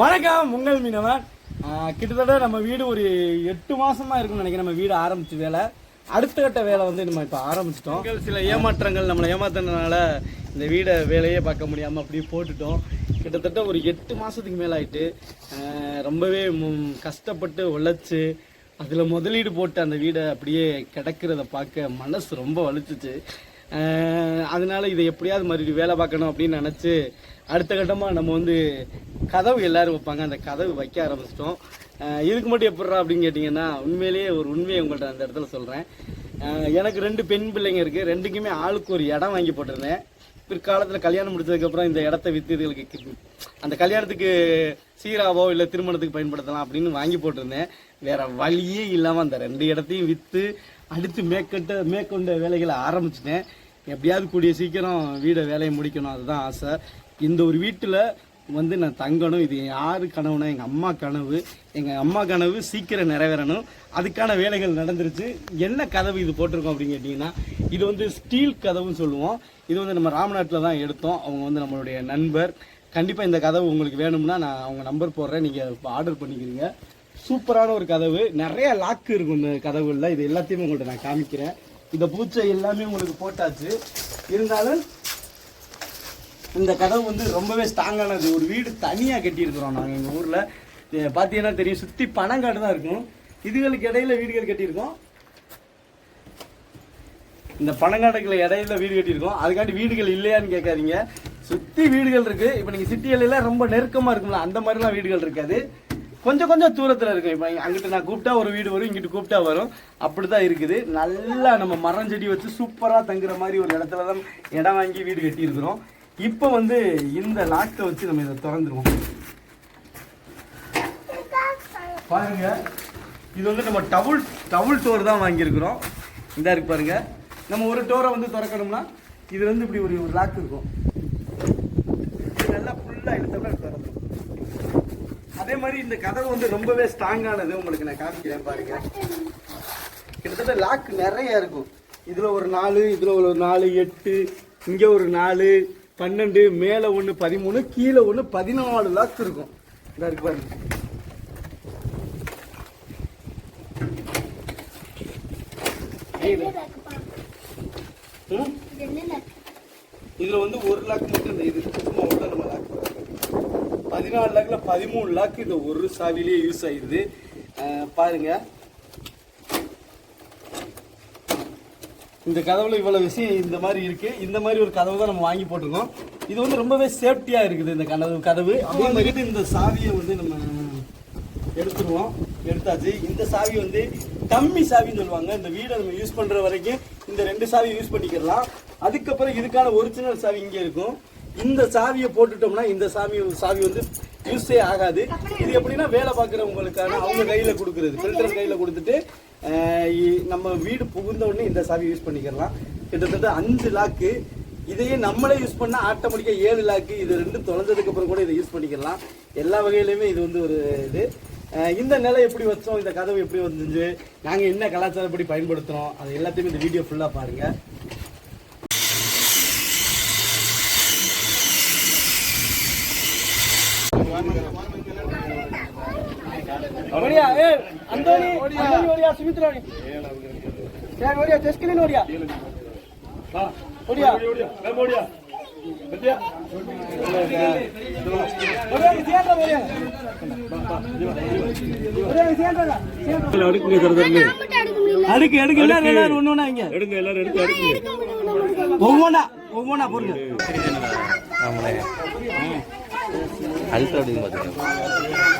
வணக்கம் உங்கள் மீனவன் கிட்டத்தட்ட நம்ம வீடு ஒரு எட்டு மாசமா இருக்கும்னு நினைக்கிறேன். நம்ம வீடு ஆரம்பிச்சு வேலை. அடுத்த கட்ட வேலை வந்து நம்ம இப்போ ஆரம்பிச்சிட்டோம். சில ஏமாற்றங்கள் நம்மளை ஏமாத்தினால இந்த வீடை வேலையே பார்க்க முடியாமல் அப்படியே போட்டுட்டோம். கிட்டத்தட்ட ஒரு எட்டு மாசத்துக்கு மேல ஆயிட்டு ரொம்பவே கஷ்டப்பட்டு உழைச்சு அதில் முதலீடு போட்டு அந்த வீடை அப்படியே கிடக்கிறத பார்க்க மனசு ரொம்ப வலிச்சிச்சு. அதனால இதை எப்படியாவது மறுபடியும் வேலை பார்க்கணும் அப்படின்னு நினச்சி அடுத்த கட்டமாக நம்ம வந்து கதவு எல்லோரும் வைப்பாங்க. அந்த கதவு வைக்க ஆரம்பிச்சிட்டோம். இதுக்கு மட்டும் எப்படிறா அப்படின்னு கேட்டிங்கன்னா உண்மையிலேயே ஒரு உண்மையை உங்கள்கிட்ட அந்த இடத்துல சொல்கிறேன் எனக்கு ரெண்டு பெண் பிள்ளைங்க இருக்குது ரெண்டுக்குமே ஆளுக்கு ஒரு இடம் வாங்கி போட்டிருந்தேன். பிற்காலத்தில் கல்யாணம் முடிச்சதுக்கப்புறம் இந்த இடத்த விற்று இதுகளுக்கு அந்த கல்யாணத்துக்கு சீராவோ இல்லை திருமணத்துக்கு பயன்படுத்தலாம் அப்படின்னு வாங்கி போட்டிருந்தேன். வேற வழியே இல்லாமல் அந்த ரெண்டு இடத்தையும் விற்று அடுத்து மேற்கட்ட மேற்கொண்ட வேலைகளை ஆரம்பிச்சிட்டேன். எப்படியாவது கூடிய சீக்கிரம் வீடை வேலையை முடிக்கணும். அதுதான் ஆசை. இந்த ஒரு வீட்டில் வந்து நான் தங்கணும். இது யார் கனவுனா எங்கள் அம்மா கனவு. எங்கள் அம்மா கனவு சீக்கிரம் நிறைவேறணும். அதுக்கான வேலைகள் நடந்துருச்சு. என்ன கதவு இது போட்டிருக்கோம் அப்படின்னு கேட்டிங்கன்னா இது வந்து ஸ்டீல் கதவுன்னு சொல்லுவோம். இது வந்து நம்ம ராமநாட்டில் தான் எடுத்தோம். அவங்க வந்து நம்மளுடைய நண்பர். கண்டிப்பாக இந்த கதவு உங்களுக்கு வேணும்னா நான் அவங்க நம்பர் போடுறேன். நீங்கள் ஆர்டர் பண்ணிக்கிறீங்க. சூப்பரான ஒரு கதவு. நிறைய லாக்கு இருக்கும் இந்த கதவுகளில். இது எல்லாத்தையுமே உங்கள்கிட்ட நான் காமிக்கிறேன். இந்த பூச்சை எல்லாமே உங்களுக்கு போட்டாச்சு. இருந்தாலும் இந்த கதவு வந்து ரொம்பவே ஸ்ட்ராங்கானது ஒரு வீடு தனியாக கட்டியிருக்கிறோம் நாங்கள் எங்கள் ஊரில். பார்த்தீங்கன்னா தெரியும். சுற்றி பனங்காடு தான் இருக்கும். இதுகளுக்கு இடையில வீடுகள் கட்டியிருக்கோம். இந்த பனங்காடுகளை இடையில வீடு கட்டியிருக்கோம். அதுக்காண்டி வீடுகள் இல்லையான்னு கேட்காதீங்க. சுற்றி வீடுகள் இருக்குது இப்போ நீங்கள் சிட்டிகளெல்லாம் ரொம்ப நெருக்கமாக இருக்கும்ல அந்த மாதிரிலாம் வீடுகள் இருக்காது. கொஞ்சம் கொஞ்சம் தூரத்தில் இருக்கும். இப்போ அங்கிட்ட நான் கூப்பிட்டா ஒரு வீடு வரும் இங்கிட்டு கூப்பிட்டா வரும். அப்படி தான் இருக்குது. நல்லா நம்ம மரம் செடி வச்சு சூப்பராக தங்குற மாதிரி ஒரு இடத்துல தான் இடம் வாங்கி வீடு கட்டியிருக்கிறோம். இப்போ வந்து இந்த லாக்கை வச்சு நம்ம இதை திறந்துருவோம். பாருங்க. இது வந்து நம்ம டபுள் டபுள் டோர் தான் வாங்கியிருக்கிறோம். இதாக இருக்கு பாருங்க. நம்ம ஒரு டோரை வந்து திறக்கணும்னா இது வந்து இப்படி ஒரு ஒரு லாக் இருக்கும். இது நல்லா ஃபுல்லாக இழுத்தோம்னா திறந்துரும். அதே மாதிரி இந்த கதவு வந்து ரொம்பவே ஸ்ட்ராங்கானது உங்களுக்கு நான் காமிக்கிறேன் பாருங்க. கிட்டத்தட்ட லாக் நிறைய இருக்கும். இதுல ஒரு நாலு இதுல ஒரு நாலு எட்டு இங்க ஒரு நாலு பன்னெண்டு மேல ஒண்ணு பதிமூணு கீழே ஒண்ணு பதினாலு லாக் இருக்கும். இதா இருக்கு பாருங்க? இதுல வந்து ஒரு லாக் மட்டும் இந்த இது சும்மா உள்ள நம்ம லாக் பதினாலு லாக்ல பதிமூணு லாக் இந்த ஒரு சாவிலேயே யூஸ் ஆயிடுது. அஹ் இந்த கதவுல இவ்வளவு விஷயம் இந்த மாதிரி இருக்கு. இந்த மாதிரி ஒரு கதவு தான் நம்ம வாங்கி போட்டிருக்கோம் இது வந்து ரொம்பவே சேஃப்டியா இருக்குது இந்த கதவு கதவு. அதே மாதிரி இந்த சாவியை வந்து நம்ம எடுத்துருவோம். எடுத்தாச்சு. இந்த சாவி வந்து கம்மி சாவின்னு சொல்லுவாங்க. இந்த வீடை நம்ம யூஸ் பண்ற வரைக்கும் இந்த ரெண்டு சாவி யூஸ் பண்ணிக்கலாம் அதுக்கப்புறம் இதுக்கான ஒரிஜினல் சாவி இங்கே இருக்கும். இந்த சாவியை போட்டுட்டோம்னா இந்த சாவி சாவி வந்து யூஸே ஆகாது. இது எப்படின்னா வேலை பார்க்குறவங்களுக்கான அவங்க கையில் கொடுக்குறது. ஃபில்டர் கையில் கொடுத்துட்டு இ- நம்ம வீடு புகுந்த உடனே இந்த சாவி யூஸ் பண்ணிக்கலாம் கிட்டத்தட்ட அஞ்சு லாக்கு. இதையே நம்மளே யூஸ் பண்ணால் ஆட்டோமேட்டிக்காக ஏழு லாக்கு. இது ரெண்டும் தொலைஞ்சதுக்கு அப்புறம் கூட இதை யூஸ் பண்ணிக்கலாம். எல்லா வகையிலையுமே இது வந்து ஒரு இது. இந்த நிலை எப்படி வச்சோம்? இந்த கதவு எப்படி வந்துச்சு? நாங்கள் என்ன கலாச்சாரப்படி பயன்படுத்துகிறோம் அது எல்லாத்தையுமே இந்த வீடியோ ஃபுல்லாக பாருங்கள் ஓடியா ஓடியா ஓடியா ஓடியா ஓடியா ஓடியா சியாண்டா ஓடியா ஓடியா சியாண்டா சியாண்டா அடுக்குங்க தரதரல அடுக்கு எடுக்க எல்லாரும் எல்லாரும் ஒண்ணு ஒண்ணா இங்க. எடுங்க எல்லாரும் எடுத்து அடுக்குங்க ஒவ்வொன்னா ஒவ்வொன்னா அழுத்த அப்படின்னு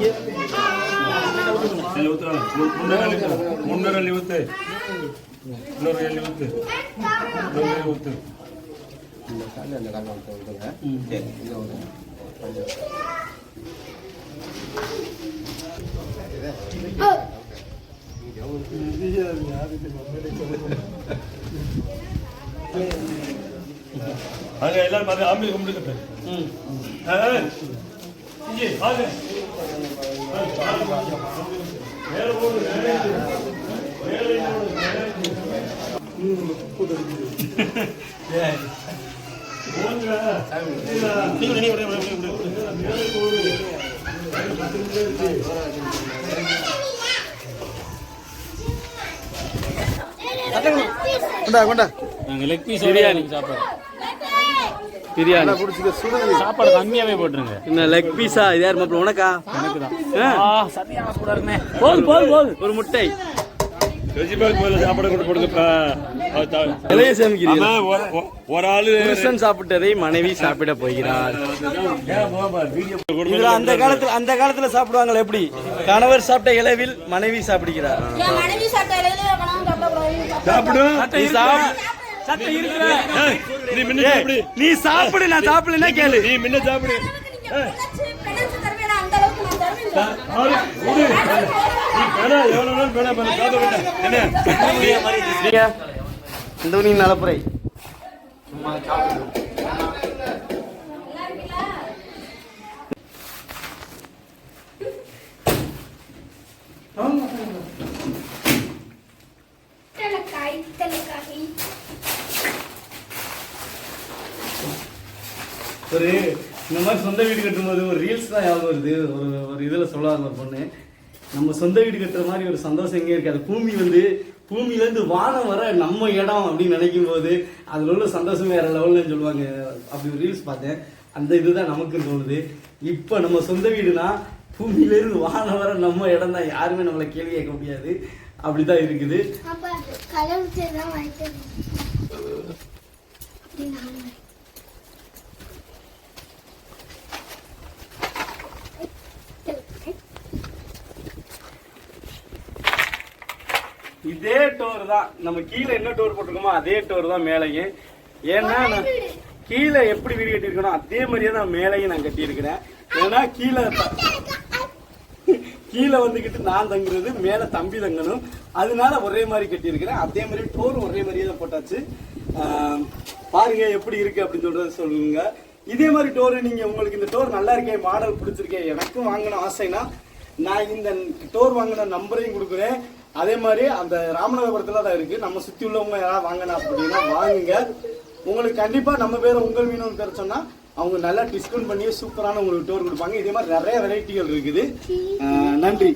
நீ மட்டும் இங்க முன்னூறு ಇವತ್ತು ಇನ್ನೂರು ಎಲ್ಲಿ ಇವತ್ತು ಇನ್ನೂರು ಇವತ್ತು ಹಾಗೆ ಎಲ್ಲರೂ ಬಂದು ಆಮೇಲೆ கொண்டா கொண்டா. நாங்கள் லெக் பீஸ் பிரியாணி. சாப்பாடு. பிரியாணி. சாப்பாடு கம்மியாவே போட்டுருங்க. என்ன லெக் பீஸா இது யார் மாப்பிள்ள உனக்கா? எனக்கு தான் ஆ, சரியான சூடா இருக்குண்ணே போதும் போதும் போதும் ஒரு முட்டை சாப்பிட்டதை மனைவி சாப்பிட போகிறார். இதுல அந்த காலத்துல அந்த காலத்துல சாப்பிடுவாங்க எப்படி? கணவர் சாப்பிட்ட இளவில் மனைவி சாப்பிடுகிறார். நீ சாப்பிடு. நான் சாப்பிடலன்னா கேளு. நீ முன்ன சாப்பிடு. இந்த நீ நலப்புரை ஒரு இந்த மாதிரி சொந்த வீடு கட்டும்போது ஒரு ரீல்ஸ் தான் ஞாபகம் வருது. ஒரு ஒரு இதில் சொல்லாத ஒரு பொண்ணு. நம்ம சொந்த வீடு கட்டுற மாதிரி ஒரு சந்தோஷம் எங்கே இருக்காது பூமி வந்து பூமியிலேருந்து வானம் வர நம்ம இடம் அப்படின்னு நினைக்கும் போது அதில் உள்ள சந்தோஷம் வேற லெவல்னு சொல்லுவாங்க. அப்படி ஒரு ரீல்ஸ் பார்த்தேன். அந்த இதுதான் நமக்கு தோணுது. இப்போ நம்ம சொந்த வீடுனா பூமியிலேருந்து வானம் வர நம்ம இடம் தான். யாருமே நம்மளை கேள்வி கேட்க முடியாது. அப்படிதான் இருக்குது. இதே டோர் தான். நம்ம கீழே என்ன டோர் போட்டிருக்கோமோ அதே டோர் தான் மேலேயும். ஏன்னா நான் கீழே எப்படி வீடு கட்டியிருக்கணும் அதே மாதிரியே தான் மேலேயும் நான் கட்டியிருக்கிறேன். ஏன்னா கீழே கீழே வந்துக்கிட்டு நான் தங்குறது மேலே தம்பி தங்கணும். அதனால ஒரே மாதிரி கட்டியிருக்கிறேன். அதே மாதிரி டோரும் ஒரே மாதிரியே தான் போட்டாச்சு. பாருங்க எப்படி இருக்கு அப்படின்னு சொல்றத சொல்லுங்க. இதே மாதிரி டோர் நீங்க உங்களுக்கு இந்த டோர் நல்லா இருக்கே மாடல் பிடிச்சிருக்கே எனக்கும் வாங்கணும் ஆசைனா நான் இந்த டோர் வாங்கின நம்பரையும் கொடுக்குறேன். அதே மாதிரி அந்த ராமநாதபுரத்துல தான் இருக்கு. நம்ம சுத்தி உள்ளவங்க யாராவது வாங்கினா அப்படின்னா வாங்குங்க. உங்களுக்கு கண்டிப்பா நம்ம பேரை உங்கள் மீனோன்னு பேர் சொன்னால் அவங்க நல்லா டிஸ்கவுண்ட் பண்ணி சூப்பரான உங்களுக்கு டோர் கொடுப்பாங்க. இதே மாதிரி நிறைய வெரைட்டிகள் இருக்குது. நன்றி.